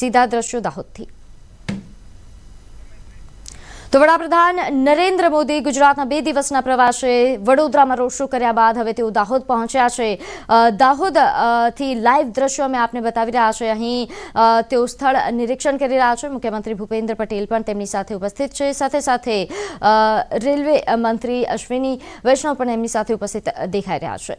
સીધા દ્રશ્યો દાહોદથી. તો વડાપ્રધાન નરેન્દ્ર મોદી ગુજરાતના બે દિવસના પ્રવાસે વડોદરામાં રોડ શો કર્યા બાદ હવે તેઓ દાહોદ પહોંચ્યા છે. દાહોદથી લાઈવ દ્રશ્યો અમે આપને બતાવી રહ્યા છે. અહીં તેઓ સ્થળ નિરીક્ષણ કરી રહ્યા છે. મુખ્યમંત્રી ભૂપેન્દ્ર પટેલ પણ તેમની સાથે ઉપસ્થિત છે. સાથે સાથે રેલવે મંત્રી અશ્વિની વૈષ્ણવ પણ એમની સાથે ઉપસ્થિત દેખાઈ રહ્યા છે.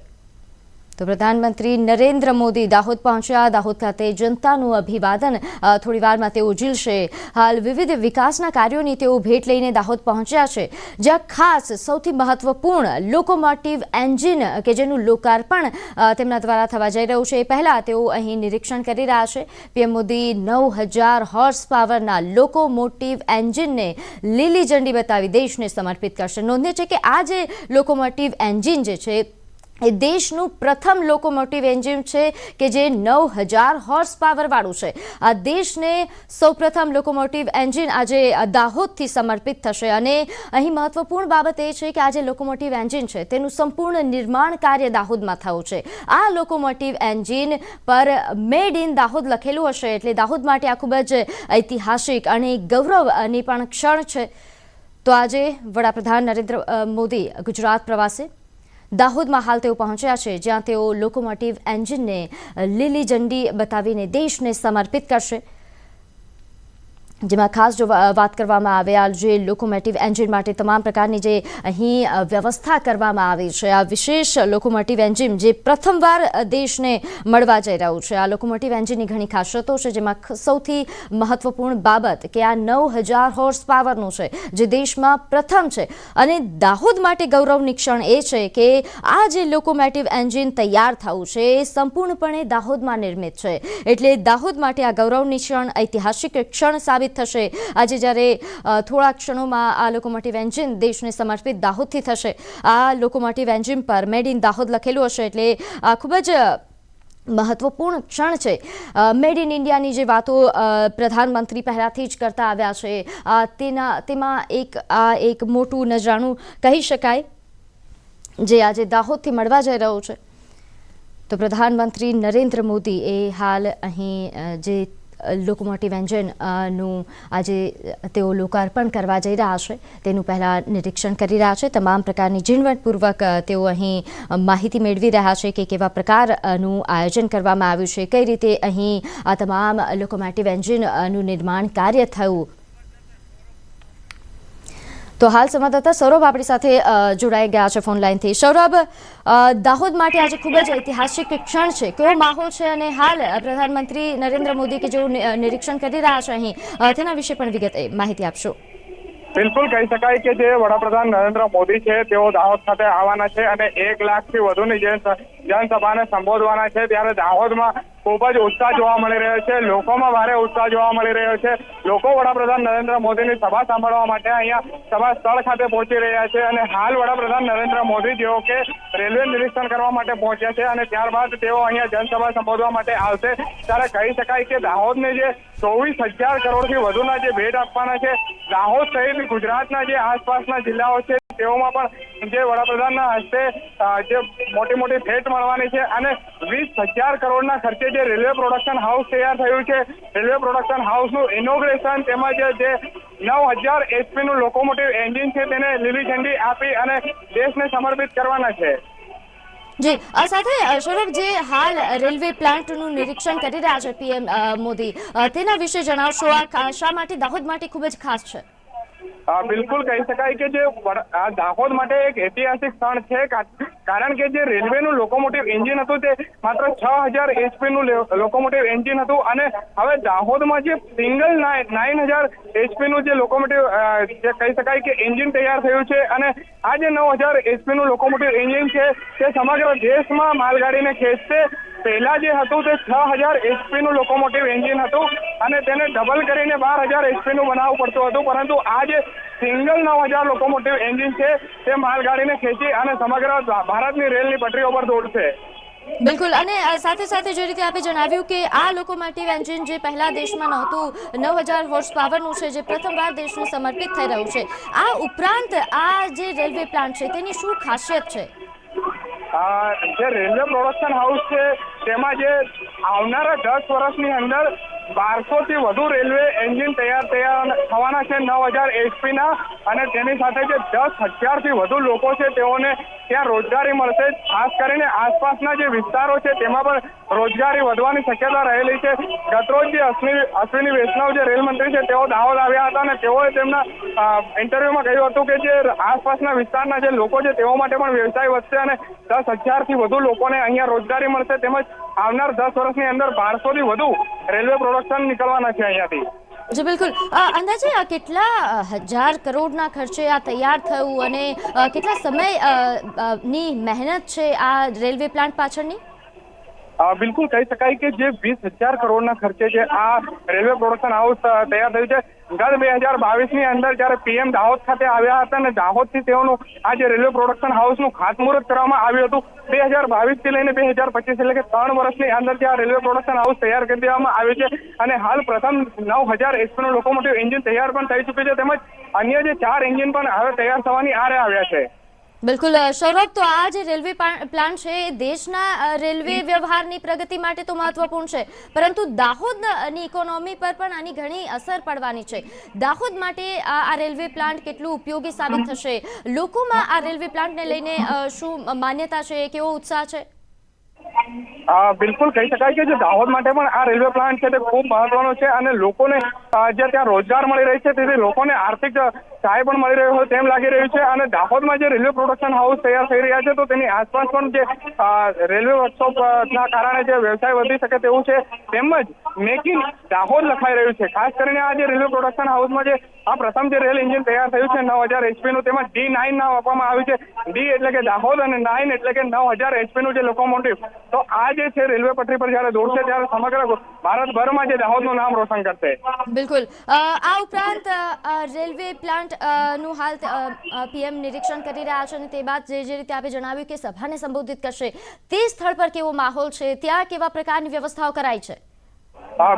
તો પ્રધાનમંત્રી નરેન્દ્ર મોદી દાહોદ પહોંચ્યા. દાહોદ ખાતે જનતાનું અભિવાદન થોડી વારમાં તેઓ ઝીલશે. હાલ વિવિધ વિકાસના કાર્યોની તેઓ ભેટ લઈને દાહોદ પહોંચ્યા છે. જ્યાં ખાસ સૌથી મહત્વપૂર્ણ લોકોમોટિવ એન્જિન કે જેનું લોકાર્પણ તેમના દ્વારા થવા જઈ રહ્યું છે. એ પહેલાં તેઓ અહીં નિરીક્ષણ કરી રહ્યા છે. પીએમ મોદી નવ હજાર હોર્સ પાવરના લોકોમોટિવ એન્જિનને લીલી ઝંડી બતાવી દેશને સમર્પિત કરશે. નોંધે છે કે આ જે લોકોમોટિવ એન્જિન જે છે એ દેશનું પ્રથમ લોકોમોટિવ એન્જિન છે કે જે નવ હજાર હોર્સ પાવરવાળું છે. આ દેશને સૌપ્રથમ લોકોમોટિવ એન્જિન આજે દાહોદથી સમર્પિત થશે અને અહીં મહત્વપૂર્ણ બાબત એ છે કે આ જે લોકોમોટિવ એન્જિન છે તેનું સંપૂર્ણ નિર્માણ કાર્ય દાહોદમાં થયું છે. આ લોકોમોટિવ એન્જિન પર મેડ ઇન દાહોદ લખેલું હશે એટલે દાહોદ માટે આ ખૂબ જ ઐતિહાસિક અને ગૌરવની પણ ક્ષણ છે. તો આજે વડાપ્રધાન નરેન્દ્ર મોદી ગુજરાત પ્રવાસે દાહોદમાં હાલ તેઓ પહોંચ્યા છે, જ્યાં તેઓ લોકોમોટિવ એન્જિનને લીલી ઝંડી બતાવીને દેશને સમર્પિત કરશે. જેમાં ખાસ જો વાત કરવામાં આવે, આ જે લોકોમોટિવ એન્જિન માટે તમામ પ્રકારની જે અહીં વ્યવસ્થા કરવામાં આવી છે, આ વિશેષ લોકોમોટિવ એન્જિન જે પ્રથમવાર દેશને મળવા જઈ રહ્યું છે. આ લોકોમોટિવ એન્જિનની ઘણી ખાસિયતો છે, જેમાં સૌથી મહત્વપૂર્ણ બાબત કે આ નવ હજાર હોર્સ પાવરનું છે, જે દેશમાં પ્રથમ છે. અને દાહોદ માટે ગૌરવની ક્ષણ એ છે કે આ જે લોકોમોટિવ એન્જિન તૈયાર થયું છે, એ સંપૂર્ણપણે દાહોદમાં નિર્મિત છે. એટલે દાહોદ માટે આ ગૌરવની ક્ષણ, ઐતિહાસિક ક્ષણ સાબિત થશે. આજે જ્યારે થોડા ક્ષણોમાં આ લોકોમોટિવ એન્જિન દેશને સમર્પિત દાહોદથી થશે. આ લોકોમોટિવ એન્જિન પર મેડ ઇન દાહોદ લખેલું હશે એટલે ખૂબ જ મહત્વપૂર્ણ ક્ષણ છે. મેડ ઇન ઇન્ડિયાની જે વાતો પ્રધાનમંત્રી પહેલાંથી જ કરતા આવ્યા છે. તેના, તેમાં એક, આ એક મોટું નજરાણું કહી શકાય, જે આજે દાહોદથી મળવા જઈ રહ્યું છે. તો પ્રધાનમંત્રી નરેન્દ્ર મોદી એ હાલ અહીં જે લોકોમોટિવ એન્જિનનું આજે તેઓ લોકાર્પણ કરવા જઈ રહ્યા છે. તેનું પહેલાં નિરીક્ષણ કરી રહ્યા છે. તમામ પ્રકારની ઝીણવટપૂર્વક તેઓ અહીં માહિતી મેળવી રહ્યા છે કે કેવા પ્રકારનું આયોજન કરવામાં આવ્યું છે. કઈ રીતે અહીં આ તમામ લોકોમોટિવ એન્જિનનું નિર્માણ કાર્ય થયું તો હાલ સંવાદદાતા સૌરભ આપણી સાથે જોડાઈ ગયા છે ફોન સૌરભ દાહોદ માટે આજે ખૂબ જ ઐતિહાસિક ક્ષણ છે. કેવો માહોલ છે અને હાલ પ્રધાનમંત્રી નરેન્દ્ર મોદી કે જેવું નિરીક્ષણ કરી રહ્યા છે અહીં તેના વિશે પણ વિગતે માહિતી આપશો. બિલકુલ કહી શકાય કે જે વડાપ્રધાન નરેન્દ્ર મોદી છે, તેઓ દાહોદ ખાતે આવવાના છે અને એક લાખથી વધુની જે જનસભાને સંબોધવાના છે ત્યારે દાહોદમાં ખૂબ જ ઉત્સાહ જોવા મળી રહ્યો છે. લોકોમાં ભારે ઉત્સાહ જોવા મળી રહ્યો છે. લોકો વડાપ્રધાન નરેન્દ્ર મોદીની સભા સાંભળવા માટે અહીંયા સભા સ્થળ ખાતે પહોંચી રહ્યા છે અને હાલ વડાપ્રધાન નરેન્દ્ર મોદી જેઓ કે રેલવે નિરીક્ષણ કરવા માટે પહોંચ્યા છે અને ત્યારબાદ તેઓ અહીંયા જનસભા સંબોધવા માટે આવશે. ત્યારે કહી શકાય કે દાહોદને જે ચોવીસ હજાર કરોડથી વધુના જે ભેટ આપવાના છે, દાહોદ સહિત ગુજરાતના જે આસપાસના જિલ્લાઓ છે તેઓમાં પણ જે વડાપ્રધાનના હસ્તે જે મોટી મોટી ભેટ મળવાની છે અને વીસ હજાર કરોડના ખર્ચે જે રેલવે પ્રોડક્શન હાઉસ તૈયાર થયું છે, રેલવે પ્રોડક્શન હાઉસનું ઇનોગ્રેશન તેમજ જે નવ હજાર એચપીનું લોકોમોટિવ એન્જિન છે તેને લીલી ઝંડી આપી અને દેશને સમર્પિત કરવાના છે. જી સાથે સૌરભ જે હાલ રેલવે પ્લાન્ટનું નિરીક્ષણ કરી રહ્યા છે પીએમ મોદી તેના વિશે જણાવશો આ શા માટે, દાહોદ માટે ખૂબ જ ખાસ છે? બિલકુલ કહી શકાય કે જે આ દાહોદ માટે એક ઐતિહાસિક સ્થળ છે કારણ કે જે રેલવેનું લોકોમોટિવ એન્જિન હતું તે માત્ર છ હજાર એચપીનું લોકોમોટિવ એન્જિન હતું અને હવે દાહોદમાં જે સિંગલ નાઇન હજાર એચપીનું જે લોકોમોટિવ જે કહી શકાય કે એન્જિન તૈયાર થયું છે અને આ જે નવ હજાર એચપીનું લોકોમોટિવ એન્જિન છે, તે સમગ્ર દેશમાં માલગાડીને ખેંચશે. પહેલા જે હતું તે છ હજાર એચપી નું લોકોમોટિવ એન્જિન હતું અને તેને ડબલ કરીને બાર હજાર એચપી નું બનાવવું પડતું હતું. પરંતુ આ જે સિંગલ નવ હજાર લોકોમોટિવ એન્જિન છે તે માલગાડીને ખેંચી અને સમગ્ર ભારતની રેલની પટરીઓ પર દોડશે. બિલકુલ. અને સાથે સાથે જે રીતે આપે જણાવ્યું કે આ લોકોમોટિવ એન્જિન જે પહેલા દેશમાં નહોતું નવ હજાર હોર્સ પાવરનું છે જે પ્રથમવાર દેશને સમર્પિત થઈ રહ્યું છે. આ ઉપરાંત આ જે રેલવે પ્લાન્ટ છે તેની શું ખાસિયત છે? જે રેલવે પ્રોડક્શન હાઉસ છે તેમાં જે આવનારા દસ વર્ષની અંદર બારસો થી વધુ રેલવે એન્જિન તૈયાર તૈયાર થવાના છે નવ હજાર એચપી ના. અને તેની સાથે જે દસ હજારથી વધુ લોકો છે તેઓને ત્યાં રોજગારી મળશે. ખાસ કરીને આસપાસના જે વિસ્તારો છે તેમાં પણ રોજગારી વધવાની શક્યતા રહેલી છે. ગતરોજ જે અશ્વિની અશ્વિની વૈષ્ણવ જે રેલ મંત્રી છે તેઓ દાહોદ આવ્યા હતા અને તેઓએ તેમના ઇન્ટરવ્યુમાં કહ્યું હતું કે જે આસપાસના વિસ્તારના જે લોકો છે તેઓ માટે પણ વ્યવસાય વધશે અને દસ હજારથી વધુ લોકોને અહીંયા રોજગારી મળશે. તેમજ આવનાર દસ વર્ષની અંદર બારસોથી વધુ રેલવે પ્રોડક્શન નીકળવાના છે અહીંયાથી. જી, બિલકુલ. અંદાજે કેટલા હજાર કરોડના ખર્ચે આ તૈયાર થયું અને કેટલા સમયની મહેનત છે આ રેલવે પ્લાન્ટ પાછળની? બિલકુલ કહી શકાય કે જે વીસ હજાર કરોડના ખર્ચે જે આ રેલવે પ્રોડક્શન હાઉસ તૈયાર થયું છે. ગત બે હજાર બાવીસની અંદર જ્યારે પીએમ દાહોદ ખાતે આવ્યા હતા અને દાહોદથી તેઓનું આ જે રેલવે પ્રોડક્શન હાઉસનું ખાતમુહૂર્ત કરવામાં આવ્યું હતું, બે હજાર બાવીસથી લઈને બે હજાર પચીસ એટલે કે ત્રણ વર્ષની અંદર જે આ રેલવે પ્રોડક્શન હાઉસ તૈયાર કરી દેવામાં આવ્યું છે. અને હાલ પ્રથમ નવ હજાર એસપીનું લોકોમોટિવ એન્જિન તૈયાર પણ થઈ ચૂક્યું છે. તેમજ અન્ય જે ચાર એન્જિન પણ હવે તૈયાર થવાની આરે આવ્યા છે. બિલકુલ સૌરભ તો આ જે રેલવે પ્લાન છે એ દેશના રેલવે વ્યવહારની પ્રગતિ માટે તો મહત્વપૂર્ણ છે. પરંતુ દાહોદની ઇકોનોમી પર પણ આની ઘણી અસર પડવાની છે. દાહોદ માટે આ રેલવે પ્લાન્ટ કેટલું ઉપયોગી સાબિત થશે? લોકોમાં આ રેલવે પ્લાન્ટને લઈને શું માન્યતા છે? કેવો ઉત્સાહ છે? બિલકુલ કહી શકાય કે જે દાહોદ માટે પણ આ રેલવે પ્લાન્ટ છે તે ખૂબ મહત્વનો છે અને લોકોને જે ત્યાં રોજગાર મળી રહી છે તેથી લોકોને આર્થિક સહાય પણ મળી રહ્યો હોય તેમ લાગી રહ્યું છે અને દાહોદમાં જે રેલવે પ્રોડક્શન હાઉસ તૈયાર થઈ રહ્યા છે તો તેની આસપાસ પણ જે રેલવે વર્કશોપ ના કારણે જે વ્યવસાય વધી શકે તેવું છે તેમજ મેક ઇન દાહોદ લખાઈ રહ્યું છે. ખાસ કરીને આ જે રેલવે પ્રોડક્શન હાઉસમાં જે આ પ્રથમ જે રેલ એન્જિન તૈયાર થયું છે નવ હજાર એચપી નું તેમાં ડી નાઇન નામ આપવામાં આવ્યું છે. ડી એટલે કે દાહોદ અને નાઇન એટલે કે નવ હજાર એચપી નું જે લોકોમોટિવ તો આ જે છે રેલવે પટરી પર જ્યારે દોડશે ત્યારે સમગ્ર ભારતભરમાં જે દાહોદનું નામ રોશન કરશે. બિલકુલ. આ ઉપરાંત રેલવે પ્લાન્ટ અ, નું હાલ પીએમ નિરીક્ષણ કરી રહ્યા છે અને તે બાદ જે જે રીતે આપે જણાવ્યું કે સભાને સંબોધિત કરશે, તે સ્થળ પર કેવો માહોલ છે, ત્યાં કેવા પ્રકારની વ્યવસ્થાઓ કરાઈ છે?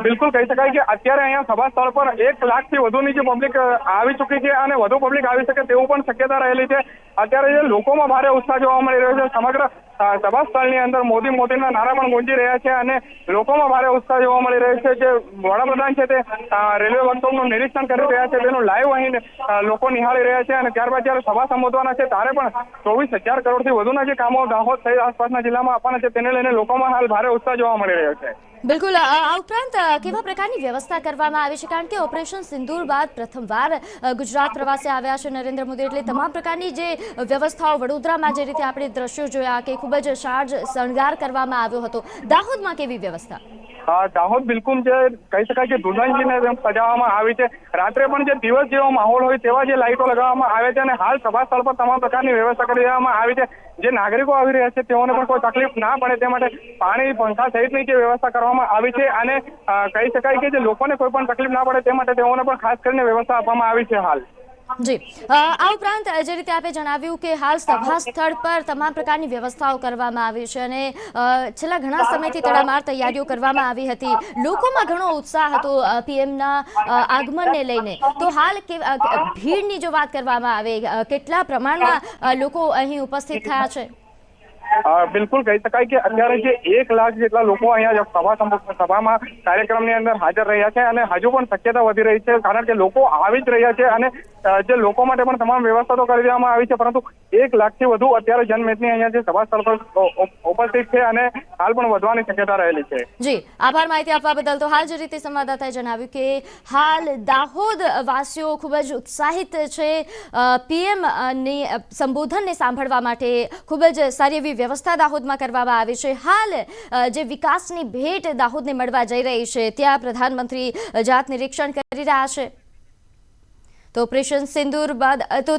બિલકુલ કહી શકાય કે અત્યારે અહીંયા સભા સ્થળ પર એક લાખથી વધુની જે પબ્લિક આવી ચૂકી છે અને વધુ પબ્લિક આવી શકે તેવું પણ શક્યતા રહેલી છે. અત્યારે જે લોકોમાં ભારે ઉત્સાહ જોવા મળી રહ્યો છે, સમગ્ર સભા સ્થળની અંદર મોદી મોદીના નારા પણ ગુંજી રહ્યા છે અને લોકોમાં ભારે ઉત્સાહ જોવા મળી રહ્યો છે જે વડાપ્રધાન છે તે રેલવે વર્કશોપનું નિરીક્ષણ કરી રહ્યા છે. તેનું લાઈવ અહીં લોકો નિહાળી રહ્યા છે અને ત્યારબાદ જ્યારે સભા સંબોધવાના છે ત્યારે પણ ચોવીસ હજાર કરોડથી વધુના જે કામો દાહોદ સહિત આસપાસના જિલ્લામાં આપવાના છે તેને લઈને લોકોમાં હાલ ભારે ઉત્સાહ જોવા મળી રહ્યો છે. બિલકુલ. આ ઉપરાંત કેવા પ્રકારની વ્યવસ્થા કરવામાં આવી છે? કારણ કે ઓપરેશન સિંદૂર બાદ પ્રથમવાર ગુજરાત પ્રવાસે આવ્યા છે નરેન્દ્ર મોદી. એટલે તમામ પ્રકારની જે વ્યવસ્થાઓ વડોદરામાં જે રીતે આપણે દ્રશ્યો જોયા કે ખૂબ જ સાજ શણગાર કરવામાં આવ્યો હતો. દાહોદમાં કેવી વ્યવસ્થા? દાહોદ બિલકુલ જે કહી શકાય કે દુલ્હનજીને સજાવવામાં આવી છે. રાત્રે પણ જે દિવસ જેવો માહોલ હોય તેવા જે લાઇટો લગાવવામાં આવે છે અને હાલ સભા સ્થળ પર તમામ પ્રકારની વ્યવસ્થા કરી દેવામાં આવી છે. જે નાગરિકો આવી રહ્યા છે, તેઓને પણ કોઈ તકલીફ ના પડે તે માટે પાણી, પંખા સહિતની જે વ્યવસ્થા કરવામાં આવી છે અને કહી શકાય કે જે લોકોને કોઈ પણ તકલીફ ના પડે તે માટે તેઓને પણ ખાસ કરીને વ્યવસ્થા આપવામાં આવી છે હાલ. જી. આ ઉપરાંત જે રીતે આપે જણાવ્યું કે હાલ સભા સ્થળ પર તમામ પ્રકારની વ્યવસ્થાઓ કરવામાં આવી છે અને છેલ્લા ઘણા સમયથી તડામાર તૈયારીઓ કરવામાં આવી હતી. લોકોમાં ઘણો ઉત્સાહ હતો પીએમના આગમનને લઈને. તો હાલ ભીડની જો વાત કરવામાં આવે કેટલા પ્રમાણમાં લોકો અહીં ઉપસ્થિત થયા છે? બિલકુલ કહી શકાય કે અત્યારે જે એક લાખ જેટલા લોકો અહીંયા સભા સભામાં કાર્યક્રમની અંદર હાજર રહ્યા છે અને હજુ પણ શક્યતા વધી રહી છે કારણ કે લોકો આવી જ રહ્યા છે અને જે લોકો માટે પણ તમામ વ્યવસ્થા તો કરી દેવામાં આવી છે પરંતુ એક લાખથી વધુ અત્યારે જનમેદની અહીંયા જે સભા સ્થળ પર ઉપસ્થિત છે અને હાલ પણ વધવાની શક્યતા રહેલી છે. જી આભાર માહિતી આપવા બદલ તો હાલ જે રીતે સંવાદદાતાએ જણાવ્યું કે હાલ દાહોદ વાસીઓ ખૂબ જ ઉત્સાહિત છે પીએમની અ, સંબોધનને સાંભળવા માટે ખૂબ જ સારી એવી વ્યવસ્થા દાહોદમાં કરવામાં આવી છે. હાલ જે વિકાસની ભેટ દાહોદને મળવા જઈ રહી છે, ત્યાં પ્રધાનમંત્રી જાત નિરીક્ષણ કરી રહ્યા છે. તો ઓપરેશન સિંદૂર બાદ તો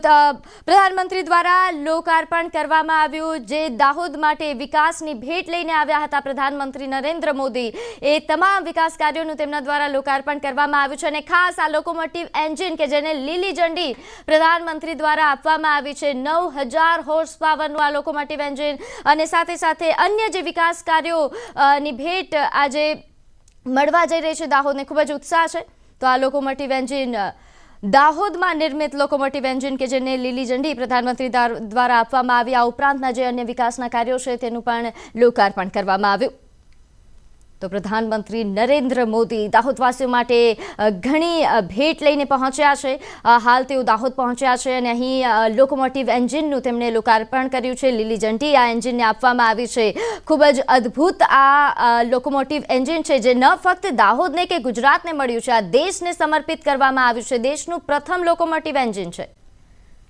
પ્રધાનમંત્રી દ્વારા લોકાર્પણ કરવામાં આવ્યું જે દાહોદ માટે વિકાસની ભેટ લઈને આવ્યા હતા. પ્રધાનમંત્રી નરેન્દ્ર મોદી એ તમામ વિકાસ કાર્યોનું તેમના દ્વારા લોકાર્પણ કરવામાં આવ્યું છે અને ખાસ આ લોકોમોટિવ એન્જિન કે જેને લીલી ઝંડી પ્રધાનમંત્રી દ્વારા આપવામાં આવી છે, નવ હજાર હોર્સ પાવરનું આ લોકોમોટિવ એન્જિન અને સાથે સાથે અન્ય જે વિકાસ કાર્યોની ભેટ આજે મળવા જઈ રહી છે. દાહોદને ખૂબ જ ઉત્સાહ છે. તો આ લોકોમોટિવ એન્જિન દાહોદમાં નિર્મિત લોકોમોટિવ એન્જિન કે જેને લીલી ઝંડી પ્રધાનમંત્રી દ્વાર- આપવામાં આવી આ ઉપરાંતના જે અન્ય વિકાસના કાર્યો છે તેનું પણ લોકાર્પણ કરવામાં આવ્યું. તો પ્રધાનમંત્રી નરેન્દ્ર મોદી દાહોદવાસીઓ માટે ઘણી ભેટ લઈને પહોંચ્યા છે. હાલ તેઓ દાહોદ પહોંચ્યા છે અને અહીં લોકોમોટિવ એન્જિનનું તેમણે લોકાર્પણ કર્યું છે. લીલી ઝંડી આ એન્જિનને આપવામાં આવી છે. ખૂબ જ અદ્ભુત આ લોકોમોટિવ એન્જિન છે જે ન ફક્ત દાહોદને કે ગુજરાતને મળ્યું છે. આ દેશને સમર્પિત કરવામાં આવ્યું છે. દેશનું પ્રથમ લોકોમોટિવ એન્જિન છે.